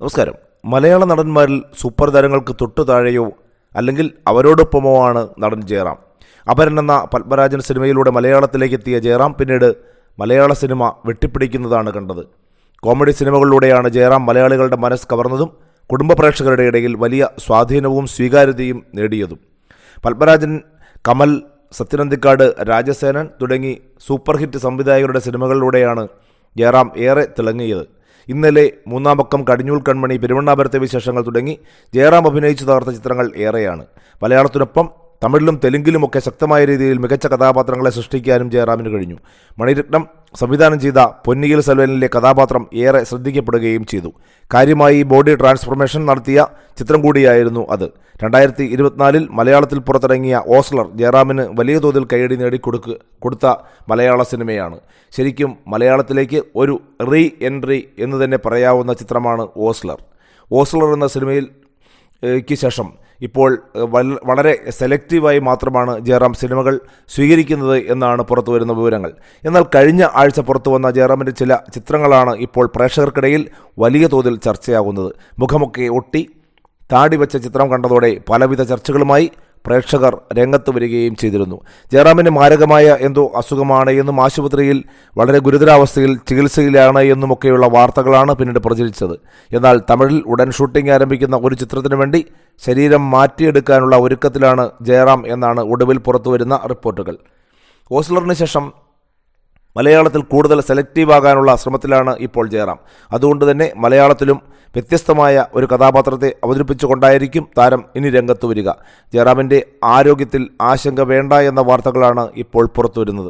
നമസ്കാരം. മലയാള നടന്മാരിൽ സൂപ്പർ താരങ്ങൾക്ക് തൊട്ടു താഴെയോ അല്ലെങ്കിൽ അവരോടൊപ്പമോ ആണ് നടൻ ജയറാം. അപരൻ എന്ന പത്മരാജൻ സിനിമയിലൂടെ മലയാളത്തിലേക്ക് എത്തിയ ജയറാം പിന്നീട് മലയാള സിനിമ വെട്ടിപ്പിടിക്കുന്നതാണ് കണ്ടത്. കോമഡി സിനിമകളിലൂടെയാണ് ജയറാം മലയാളികളുടെ മനസ്സ് കവർന്നതും കുടുംബ പ്രേക്ഷകരുടെ ഇടയിൽ വലിയ സ്വാധീനവും സ്വീകാര്യതയും നേടിയതും. പത്മരാജൻ കമൽ സത്യനന്ദിക്കാട് രാജസേനൻ തുടങ്ങി സൂപ്പർ ഹിറ്റ് സംവിധായകരുടെ സിനിമകളിലൂടെയാണ് ജയറാം ഏറെ തിളങ്ങിയത്. ഇന്നലെ മൂന്നാം പക്കം കടിഞ്ഞൂൽ കൺമണി പെരുവണ്ണാപുരത്തെ വിശേഷങ്ങൾ തുടങ്ങി. ജയറാം അഭിനയിച്ചു തകർത്ത ചിത്രങ്ങൾ ഏറെയാണ്. മലയാളത്തിനൊപ്പം തമിഴിലും തെലുങ്കിലുമൊക്കെ ശക്തമായ രീതിയിൽ മികച്ച കഥാപാത്രങ്ങളെ സൃഷ്ടിക്കാനും ജയറാമിന് കഴിഞ്ഞു. മണിരത്നം സംവിധാനം ചെയ്ത പൊന്നിയിൽ സെൽവനിലെ കഥാപാത്രം ഏറെ ശ്രദ്ധിക്കപ്പെടുകയും ചെയ്തു. കാര്യമായി ബോഡി ട്രാൻസ്ഫോർമേഷൻ നടത്തിയ ചിത്രം കൂടിയായിരുന്നു അത്. രണ്ടായിരത്തി ഇരുപത്തിനാലിൽ മലയാളത്തിൽ പുറത്തിറങ്ങിയ ഓസ്ലർ ജയറാമിന് വലിയ തോതിൽ കൈയടി നേടിക്കൊടുക്ക് കൊടുത്ത മലയാള സിനിമയാണ്. ശരിക്കും മലയാളത്തിലേക്ക് ഒരു റീ എൻട്രി എന്ന് തന്നെ പറയാവുന്ന ചിത്രമാണ് ഓസ്ലർ. ഓസ്ലർ എന്ന സിനിമയിൽ ശേഷം ഇപ്പോൾ വളരെ സെലക്റ്റീവായി മാത്രമാണ് ജയറാം സിനിമകൾ സ്വീകരിക്കുന്നത് എന്നാണ് പുറത്തു വരുന്ന വിവരങ്ങൾ. എന്നാൽ കഴിഞ്ഞ ആഴ്ച പുറത്തു വന്ന ജയറാമിന്റെ ചില ചിത്രങ്ങളാണ് ഇപ്പോൾ പ്രേക്ഷകർക്കിടയിൽ വലിയ തോതിൽ ചർച്ചയാകുന്നത്. മുഖമൊക്കെ ഒട്ടി താടി വെച്ച ചിത്രം കണ്ടതോടെ പലവിധ ചർച്ചകളുമായി പ്രേക്ഷകർ രംഗത്ത് വരികയും ചെയ്തിരുന്നു. ജയറാമിന് മാരകമായ എന്തോ അസുഖമാണ് എന്നും ആശുപത്രിയിൽ വളരെ ഗുരുതരാവസ്ഥയിൽ ചികിത്സയിലാണ് എന്നുമൊക്കെയുള്ള വാർത്തകളാണ് പിന്നീട് പ്രചരിച്ചത്. എന്നാൽ തമിഴിൽ ഉടൻ ഷൂട്ടിംഗ് ആരംഭിക്കുന്ന ഒരു ചിത്രത്തിനു വേണ്ടി ശരീരം മാറ്റിയെടുക്കാനുള്ള ഒരുക്കത്തിലാണ് ജയറാം എന്നാണ് ഒടുവിൽ പുറത്തുവരുന്ന റിപ്പോർട്ടുകൾ. ഓസ്ലറിന് ശേഷം മലയാളത്തിൽ കൂടുതൽ സെലക്റ്റീവ് ആകാനുള്ള ശ്രമത്തിലാണ് ഇപ്പോൾ ജയറാം. അതുകൊണ്ട് തന്നെ മലയാളത്തിലും വ്യത്യസ്തമായ ഒരു കഥാപാത്രത്തെ അവതരിപ്പിച്ചുകൊണ്ടായിരിക്കും താരം ഇനി രംഗത്ത് വരിക. ജയറാമിന്റെ ആരോഗ്യത്തിൽ ആശങ്ക വേണ്ട എന്ന വാർത്തകളാണ് ഇപ്പോൾ പുറത്തുവരുന്നത്.